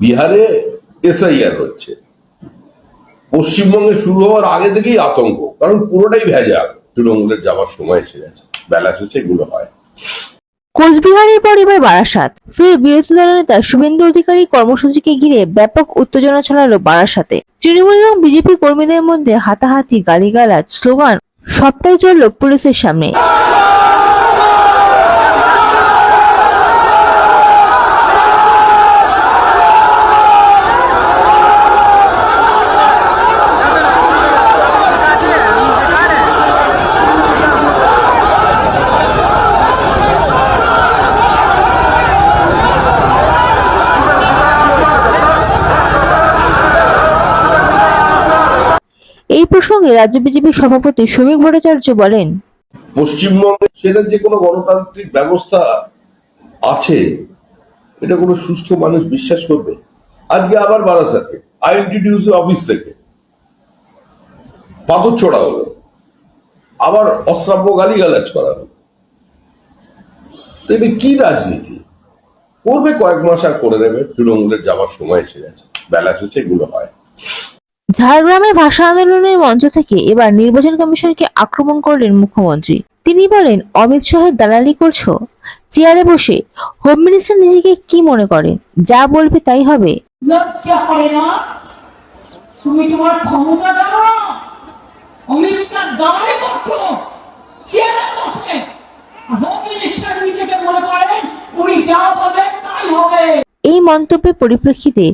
বিহারে এসআইআর হচ্ছে। পশ্চিমবঙ্গে শুরু হওয়ার আগে থেকেই আতঙ্ক, কারণ পুরোটাই ভেজা তৃণমূলের যাওয়ার সময় এসে গেছে, বেলা শেষে এগুলো হয়। কোচবিহারের পর এবার বারাসাত। ফের বিরোধী দলনেতা শুভেন্দু অধিকারী কর্মসূচিকে ঘিরে ব্যাপক উত্তেজনা ছড়ালো বারাসাতে। তৃণমূল এবং বিজেপি কর্মীদের মধ্যে হাতাহাতি গালিগালাজ, স্লোগান, সবটাই চলল পুলিশের সামনে। এই প্রসঙ্গে রাজ্য বিজেপির সভাপতি শ্রমিক ভট্টাচার্য বলেন, পশ্চিমবঙ্গে সেটা যে কোনো গণতান্ত্রিক ব্যবস্থা আছে, এটা কোনো সুস্থ মানুষ বিশ্বাস করবে। আজকে আবার বারাসাতে আইএনটিটিউসি অফিস থেকে পাথর ছোড়া হলো। আবার অশ্রাব্য গালিগালাজ করা হলো। তো এটা কি রাজনীতি? করবে কয়েক মাস আর করে নেবে, তৃণমূলের যাওয়ার সময় এসে গেছে। বেলা শেষে এগুলো হয়। ঝাড়গ্রামে ভাষা আন্দোলনের মঞ্চ থেকে এবার নির্বাচন কমিশনকে আক্রমণ করলেন মুখ্যমন্ত্রী। তিনি বলেন, অমিত শাহের দালালি করছ? চেয়ারে বসে হোম মিনিস্টার নিজেকে কি মনে করেন? যা বলবে তাই হবে? লজ্জা করে না? তুমি তোমার ক্ষমতা জানো না? অমিত দাঁড়াই করছ? চেয়ারে বসে হোম মিনিস্টার নিজেকে মনে করেন, উনি যা বলেন তাই হবে। এই মন্তব্যের পরিপ্রেক্ষিতে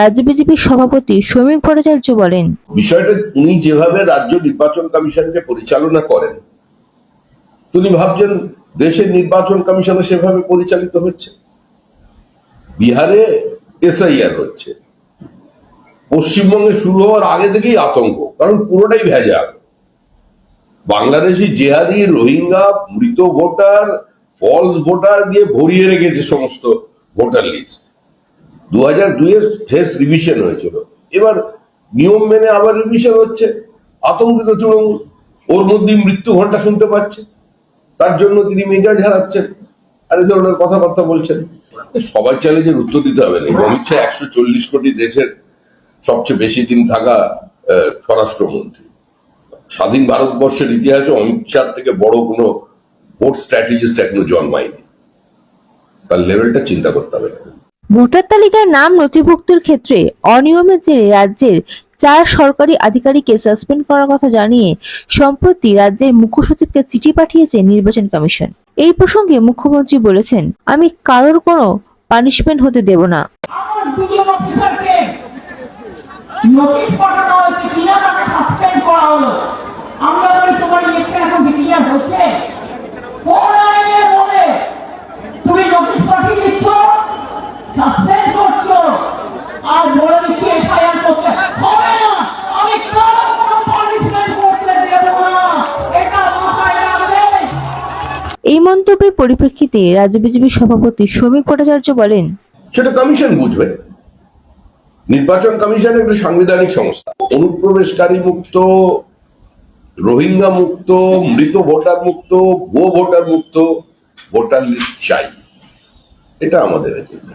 রাজ্য বিজেপির সভাপতি শ্রমিক ভট্টাচার্য বলেন, বিষয়টা উনি যেভাবে রাজ্য নির্বাচন কমিশনকে পরিচালনা করেন, তিনি ভাবছেন দেশের নির্বাচন কমিশন সেভাবে পরিচালিত হচ্ছে। বিহারে এসআইআর হচ্ছে। পশ্চিমবঙ্গে শুরু হওয়ার আগে থেকেই আতঙ্ক, কারণ পুরোটাই ভেজাল। বাংলাদেশি জেহাদি, রোহিঙ্গা, মৃত ভোটার ফলস ভোটার দিয়ে ভরিয়ে রেখেছে সমস্ত ভোটার লিস্ট দু হাজার শেষ রিভিশন হয়েছিল। এবার নিয়ম মেনে আবার রিভিশন হচ্ছে। আতঙ্কিত তৃণমূল, ওর মধ্যে মৃত্যু ঘণ্টা শুনতে পাচ্ছে। তার জন্য তিনি মেজাজ হারাচ্ছেন আর এই ধরনের কথাবার্তা বলছেন। সবাই চ্যালেঞ্জের উত্তর দিতে হবে না। অমিত শাহ একশো চল্লিশ কোটি দেশের সবচেয়ে বেশি দিন থাকা স্বরাষ্ট্রমন্ত্রী। স্বাধীন ভারতবর্ষের ইতিহাসে অমিত শাহ থেকে বড় কোনো ভোট স্ট্র্যাটেজিস্ট এখনও জন্মায়নি। তার লেভেলটা চিন্তা করতে হবে ভোটার তালিকায় নাম নথিভুক্তির ক্ষেত্রে অনিয়মের জেরে রাজ্যের চার সরকারি আধিকারিককে সাসপেন্ড করার কথা জানিয়ে সম্প্রতি রাজ্যের মুখ্য সচিবকে চিঠি পাঠিয়েছে নির্বাচন কমিশন। এই প্রসঙ্গে মুখ্যমন্ত্রী বলেছেন, আমি কারোর কোনো পানিশমেন্ট হতে দেব না। নোটিশ পাঠানো হয়েছে কিনা তাকে সাসপেন্ড করা হলো আমরা বলি তোমার ইলেকশন এখন ডিক্লিয়ার হচ্ছে কোন আইনের বলে তুমি নোটিশ পাঠিয়ে দিচ্ছ সাসপেন্ড করছ? আর বলে দিচ্ছ এফআইআর করতে। হবে না। আমি কারও কোনো পানিশমেন্ট করতে দেব না। এটা মাথায় রাখবে। এই মন্তব্যের পরিপ্রেক্ষিতে রাজ্য বিজেপির সভাপতি শ্রমিক ভট্টাচার্য বলেন সেটা কমিশন বুঝবে। নির্বাচন কমিশন একটা সাংবিধানিক সংস্থা। অনুপ্রবেশকারী মুক্ত রোহিঙ্গা মুক্ত মৃত ভোটার মুক্ত ভুয়ো ভোটার মুক্ত ভোটার লিস্ট চাই। এটা আমাদের agenda